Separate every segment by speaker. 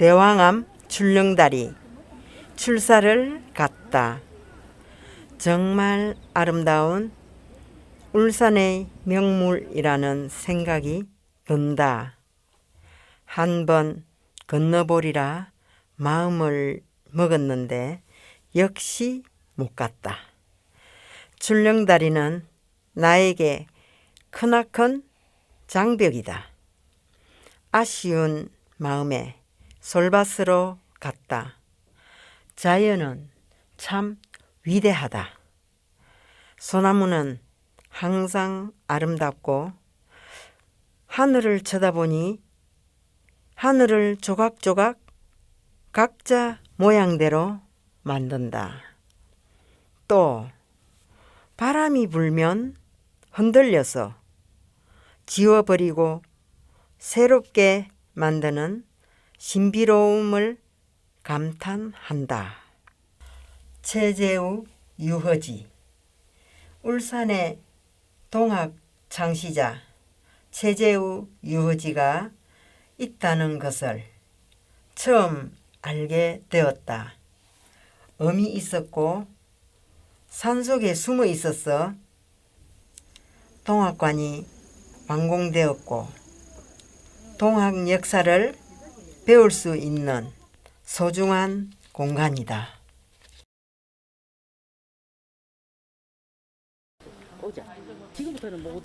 Speaker 1: 대왕암 출렁다리 출사를 갔다. 정말 아름다운 울산의 명물이라는 생각이 든다. 한 번 건너보리라 마음을 먹었는데 역시 못 갔다. 출렁다리는 나에게 크나큰 장벽이다. 아쉬운 마음에 솔밭으로 갔다. 자연은 참 위대하다. 소나무는 항상 아름답고 하늘을 쳐다보니 하늘을 조각조각 각자 모양대로 만든다. 또 바람이 불면 흔들려서 지워버리고 새롭게 만드는 신비로움을 감탄한다. 최재우 유허지 울산의 동학 창시자 최재우 유허지가 있다는 것을 처음 알게 되었다. 엄이 있었고 산속에 숨어 있어서 동학관이 완공되었고 동학 역사를 배울 수 있는 소중한 공간이다.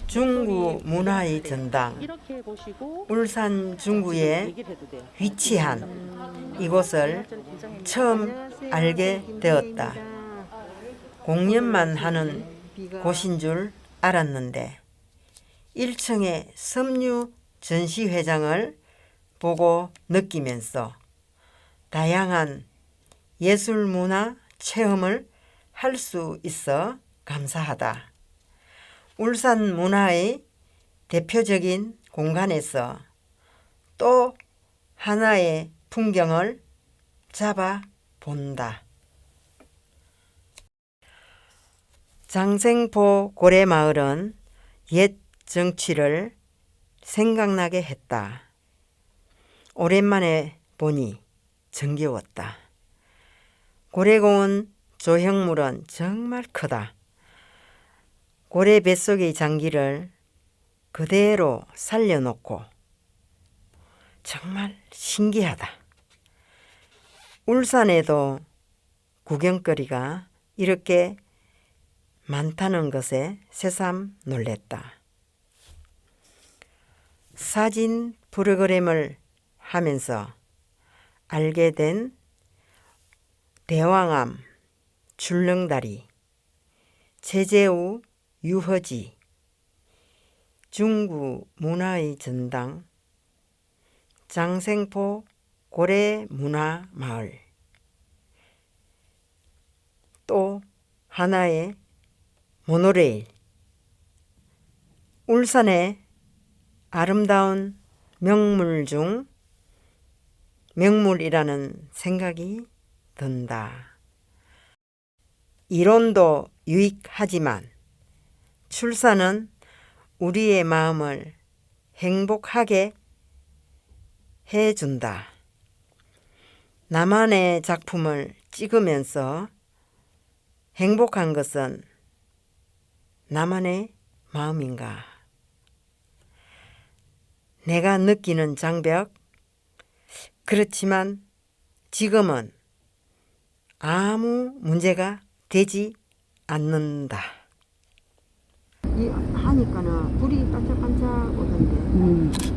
Speaker 1: 중구 문화의 전당 울산 중구에. 위치한 이곳을 처음 알게 되었다. 공연만 하는 곳인 줄 알았는데 1층의 섬유 전시회장을 보고 느끼면서 다양한 예술 문화 체험을 할 수 있어 감사하다. 울산 문화의 대표적인 공간에서 또 하나의 풍경을 잡아 본다. 장생포 고래마을은 옛 정취를 생각나게 했다. 오랜만에 보니 정겨웠다. 고래공원 조형물은 정말 크다. 고래 뱃속의 장기를 그대로 살려놓고 정말 신기하다. 울산에도 구경거리가 이렇게 많다는 것에 새삼 놀랬다. 사진 프로그램을 하면서 알게 된 대왕암, 줄렁다리, 제재우, 유허지, 중구 문화의 전당, 장생포 고래 문화 마을, 또 하나의 모노레일, 울산의 아름다운 명물 중 명물이라는 생각이 든다. 이론도 유익하지만 출산은 우리의 마음을 행복하게 해준다. 나만의 작품을 찍으면서 행복한 것은 나만의 마음인가? 내가 느끼는 장벽, 그렇지만 지금은 아무 문제가 되지 않는다. 이 하니까는 불이 반짝반짝 오던데.
Speaker 2: 음.